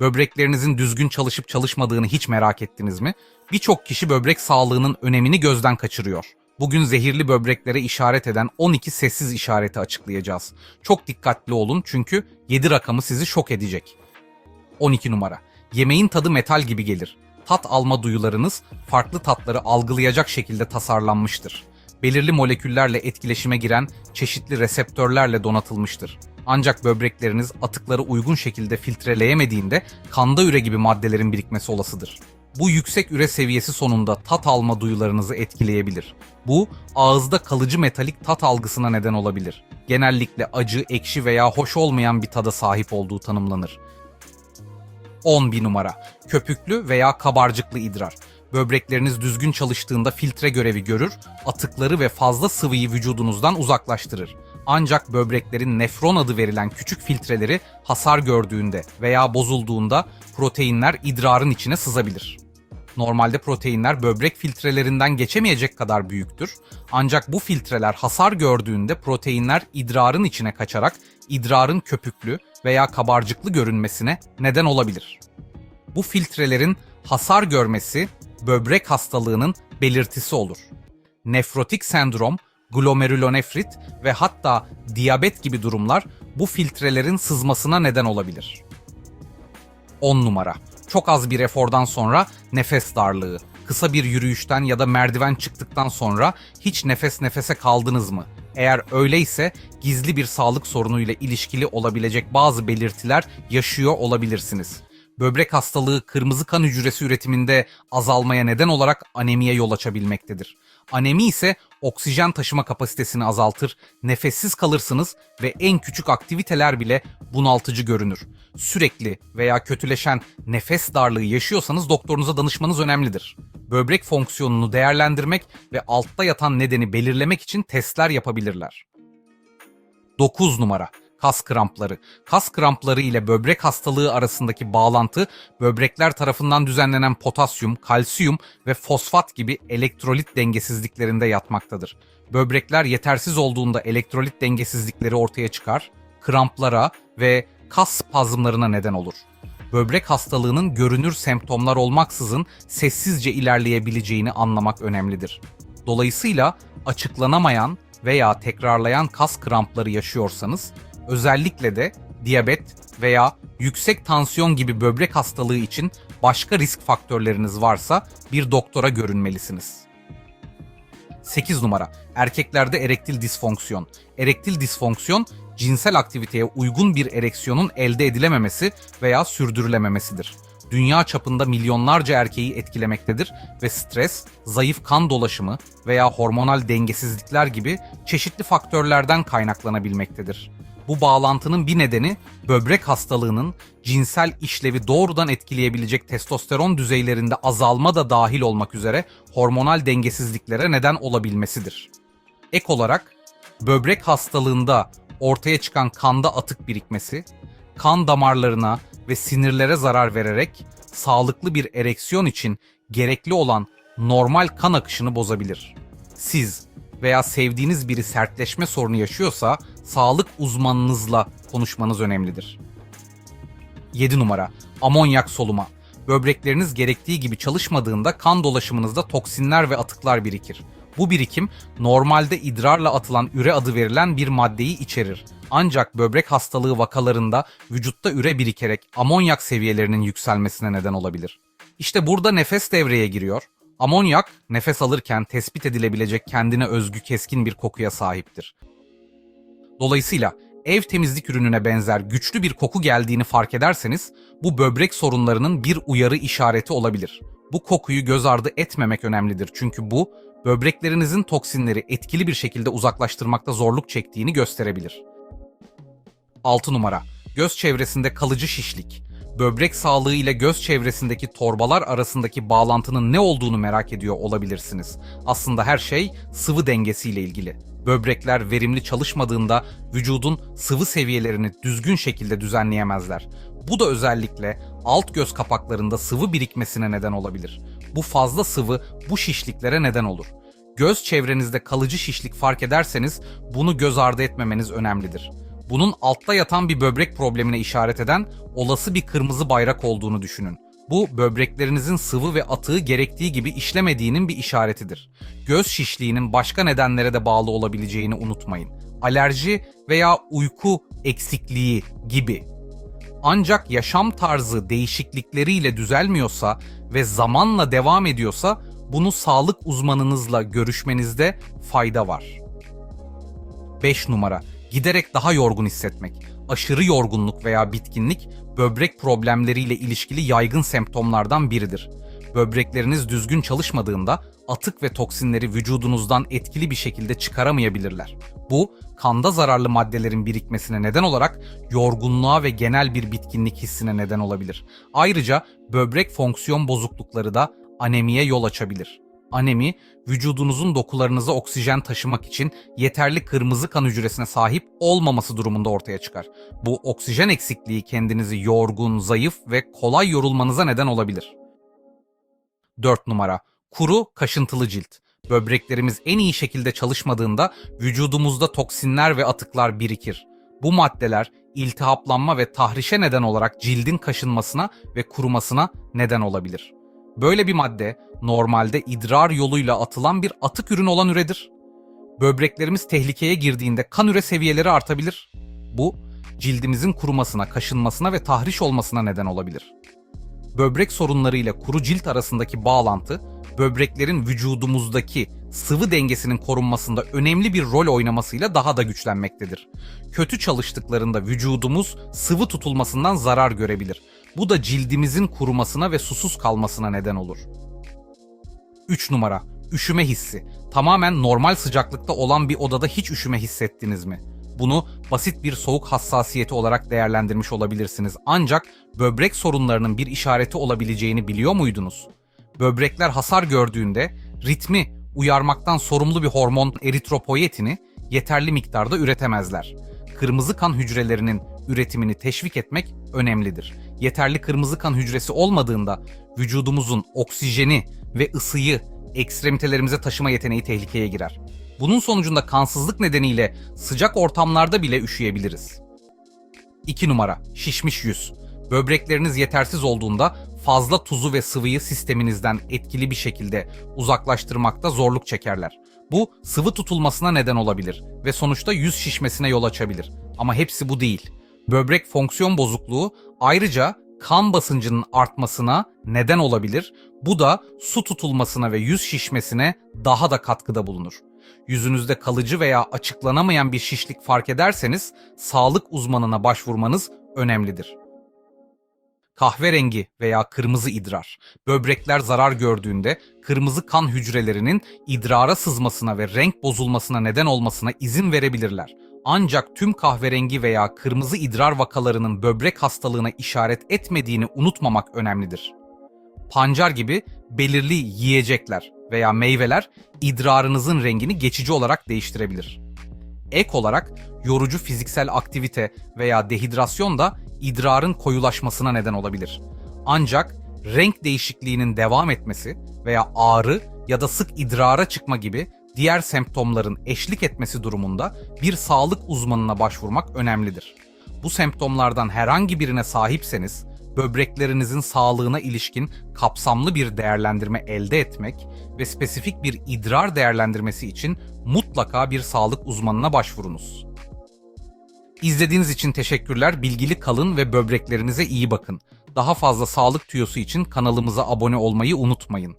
Böbreklerinizin düzgün çalışıp çalışmadığını hiç merak ettiniz mi? Birçok kişi böbrek sağlığının önemini gözden kaçırıyor. Bugün zehirli böbreklere işaret eden 12 sessiz işareti açıklayacağız. Çok dikkatli olun çünkü 7 rakamı sizi şok edecek. 12 numara. Yemeğin tadı metal gibi gelir. Tat alma duyularınız farklı tatları algılayacak şekilde tasarlanmıştır. Belirli moleküllerle etkileşime giren çeşitli reseptörlerle donatılmıştır. Ancak böbrekleriniz atıkları uygun şekilde filtreleyemediğinde kanda üre gibi maddelerin birikmesi olasıdır. Bu yüksek üre seviyesi sonunda tat alma duyularınızı etkileyebilir. Bu ağızda kalıcı metalik tat algısına neden olabilir. Genellikle acı, ekşi veya hoş olmayan bir tada sahip olduğu tanımlanır. 11 numara. Köpüklü veya kabarcıklı idrar. Böbrekleriniz düzgün çalıştığında filtre görevi görür, atıkları ve fazla sıvıyı vücudunuzdan uzaklaştırır. Ancak böbreklerin nefron adı verilen küçük filtreleri hasar gördüğünde veya bozulduğunda proteinler idrarın içine sızabilir. Normalde proteinler böbrek filtrelerinden geçemeyecek kadar büyüktür. Ancak bu filtreler hasar gördüğünde proteinler idrarın içine kaçarak idrarın köpüklü veya kabarcıklı görünmesine neden olabilir. Bu filtrelerin hasar görmesi böbrek hastalığının belirtisi olur. Nefrotik sendrom, glomerulonefrit ve hatta diyabet gibi durumlar bu filtrelerin sızmasına neden olabilir. 10 numara. Çok az bir efordan sonra nefes darlığı. Kısa bir yürüyüşten ya da merdiven çıktıktan sonra hiç nefes nefese kaldınız mı? Eğer öyleyse gizli bir sağlık sorunuyla ilişkili olabilecek bazı belirtiler yaşıyor olabilirsiniz. Böbrek hastalığı kırmızı kan hücresi üretiminde azalmaya neden olarak anemiye yol açabilmektedir. Anemi ise oksijen taşıma kapasitesini azaltır, nefessiz kalırsınız ve en küçük aktiviteler bile bunaltıcı görünür. Sürekli veya kötüleşen nefes darlığı yaşıyorsanız doktorunuza danışmanız önemlidir. Böbrek fonksiyonunu değerlendirmek ve altta yatan nedeni belirlemek için testler yapabilirler. 9 numara kas krampları. Kas krampları ile böbrek hastalığı arasındaki bağlantı böbrekler tarafından düzenlenen potasyum, kalsiyum ve fosfat gibi elektrolit dengesizliklerinde yatmaktadır. Böbrekler yetersiz olduğunda elektrolit dengesizlikleri ortaya çıkar, kramplara ve kas spazmlarına neden olur. Böbrek hastalığının görünür semptomlar olmaksızın sessizce ilerleyebileceğini anlamak önemlidir. Dolayısıyla açıklanamayan veya tekrarlayan kas krampları yaşıyorsanız özellikle de diyabet veya yüksek tansiyon gibi böbrek hastalığı için başka risk faktörleriniz varsa bir doktora görünmelisiniz. 8 numara. Erkeklerde erektil disfonksiyon. Erektil disfonksiyon cinsel aktiviteye uygun bir ereksiyonun elde edilememesi veya sürdürülememesidir. Dünya çapında milyonlarca erkeği etkilemektedir ve stres, zayıf kan dolaşımı veya hormonal dengesizlikler gibi çeşitli faktörlerden kaynaklanabilmektedir. Bu bağlantının bir nedeni böbrek hastalığının cinsel işlevi doğrudan etkileyebilecek testosteron düzeylerinde azalma da dahil olmak üzere hormonal dengesizliklere neden olabilmesidir. Ek olarak böbrek hastalığında ortaya çıkan kanda atık birikmesi, kan damarlarına ve sinirlere zarar vererek sağlıklı bir ereksiyon için gerekli olan normal kan akışını bozabilir. Siz veya sevdiğiniz biri sertleşme sorunu yaşıyorsa sağlık uzmanınızla konuşmanız önemlidir. 7 numara amonyak soluma. Böbrekleriniz gerektiği gibi çalışmadığında kan dolaşımınızda toksinler ve atıklar birikir. Bu birikim normalde idrarla atılan üre adı verilen bir maddeyi içerir. Ancak böbrek hastalığı vakalarında vücutta üre birikerek amonyak seviyelerinin yükselmesine neden olabilir. İşte burada nefes devreye giriyor. Amonyak nefes alırken tespit edilebilecek kendine özgü keskin bir kokuya sahiptir. Dolayısıyla ev temizlik ürününe benzer güçlü bir koku geldiğini fark ederseniz bu böbrek sorunlarının bir uyarı işareti olabilir. Bu kokuyu göz ardı etmemek önemlidir çünkü bu böbreklerinizin toksinleri etkili bir şekilde uzaklaştırmakta zorluk çektiğini gösterebilir. 6 numara. Göz çevresinde kalıcı şişlik. Böbrek sağlığı ile göz çevresindeki torbalar arasındaki bağlantının ne olduğunu merak ediyor olabilirsiniz. Aslında her şey sıvı dengesiyle ilgili. Böbrekler verimli çalışmadığında vücudun sıvı seviyelerini düzgün şekilde düzenleyemezler. Bu da özellikle alt göz kapaklarında sıvı birikmesine neden olabilir. Bu fazla sıvı bu şişliklere neden olur. Göz çevrenizde kalıcı şişlik fark ederseniz bunu göz ardı etmemeniz önemlidir. Bunun altta yatan bir böbrek problemine işaret eden olası bir kırmızı bayrak olduğunu düşünün. Bu böbreklerinizin sıvı ve atığı gerektiği gibi işlemediğinin bir işaretidir. Göz şişliğinin başka nedenlere de bağlı olabileceğini unutmayın. Alerji veya uyku eksikliği gibi. Ancak yaşam tarzı değişiklikleriyle düzelmiyorsa ve zamanla devam ediyorsa bunu sağlık uzmanınızla görüşmenizde fayda var. 5 numara. Giderek daha yorgun hissetmek. Aşırı yorgunluk veya bitkinlik böbrek problemleriyle ilişkili yaygın semptomlardan biridir. Böbrekleriniz düzgün çalışmadığında atık ve toksinleri vücudunuzdan etkili bir şekilde çıkaramayabilirler. Bu, kanda zararlı maddelerin birikmesine neden olarak yorgunluğa ve genel bir bitkinlik hissine neden olabilir. Ayrıca böbrek fonksiyon bozuklukları da anemiye yol açabilir. Anemi, vücudunuzun dokularınıza oksijen taşımak için yeterli kırmızı kan hücresine sahip olmaması durumunda ortaya çıkar. Bu oksijen eksikliği kendinizi yorgun, zayıf ve kolay yorulmanıza neden olabilir. 4 numara. Kuru, kaşıntılı cilt. Böbreklerimiz en iyi şekilde çalışmadığında vücudumuzda toksinler ve atıklar birikir. Bu maddeler iltihaplanma ve tahrişe neden olarak cildin kaşınmasına ve kurumasına neden olabilir. Böyle bir madde normalde idrar yoluyla atılan bir atık ürün olan üredir. Böbreklerimiz tehlikeye girdiğinde kan üre seviyeleri artabilir. Bu cildimizin kurumasına, kaşınmasına ve tahriş olmasına neden olabilir. Böbrek sorunları ile kuru cilt arasındaki bağlantı, böbreklerin vücudumuzdaki sıvı dengesinin korunmasında önemli bir rol oynamasıyla daha da güçlenmektedir. Kötü çalıştıklarında vücudumuz sıvı tutulmasından zarar görebilir. Bu da cildimizin kurumasına ve susuz kalmasına neden olur. 3 numara. Üşüme hissi. Tamamen normal sıcaklıkta olan bir odada hiç üşüme hissettiniz mi? Bunu basit bir soğuk hassasiyeti olarak değerlendirmiş olabilirsiniz. Ancak böbrek sorunlarının bir işareti olabileceğini biliyor muydunuz? Böbrekler hasar gördüğünde ritmi uyarmaktan sorumlu bir hormon eritropoyetini yeterli miktarda üretemezler. Kırmızı kan hücrelerinin üretimini teşvik etmek önemlidir. Yeterli kırmızı kan hücresi olmadığında vücudumuzun oksijeni ve ısıyı ekstremitelerimize taşıma yeteneği tehlikeye girer. Bunun sonucunda kansızlık nedeniyle sıcak ortamlarda bile üşüyebiliriz. 2 numara şişmiş yüz. Böbrekleriniz yetersiz olduğunda fazla tuzu ve sıvıyı sisteminizden etkili bir şekilde uzaklaştırmakta zorluk çekerler. Bu sıvı tutulmasına neden olabilir ve sonuçta yüz şişmesine yol açabilir. Ama hepsi bu değil. Böbrek fonksiyon bozukluğu ayrıca kan basıncının artmasına neden olabilir. Bu da su tutulmasına ve yüz şişmesine daha da katkıda bulunur. Yüzünüzde kalıcı veya açıklanamayan bir şişlik fark ederseniz sağlık uzmanına başvurmanız önemlidir. Kahverengi veya kırmızı idrar. Böbrekler zarar gördüğünde kırmızı kan hücrelerinin idrara sızmasına ve renk bozulmasına neden olmasına izin verebilirler. Ancak tüm kahverengi veya kırmızı idrar vakalarının böbrek hastalığına işaret etmediğini unutmamak önemlidir. Pancar gibi belirli yiyecekler veya meyveler idrarınızın rengini geçici olarak değiştirebilir. Ek olarak yorucu fiziksel aktivite veya dehidrasyon da idrarın koyulaşmasına neden olabilir. Ancak renk değişikliğinin devam etmesi veya ağrı ya da sık idrara çıkma gibi diğer semptomların eşlik etmesi durumunda bir sağlık uzmanına başvurmak önemlidir. Bu semptomlardan herhangi birine sahipseniz böbreklerinizin sağlığına ilişkin kapsamlı bir değerlendirme elde etmek ve spesifik bir idrar değerlendirmesi için mutlaka bir sağlık uzmanına başvurunuz. İzlediğiniz için teşekkürler. Bilgili kalın ve böbreklerinize iyi bakın. Daha fazla sağlık tüyosu için kanalımıza abone olmayı unutmayın.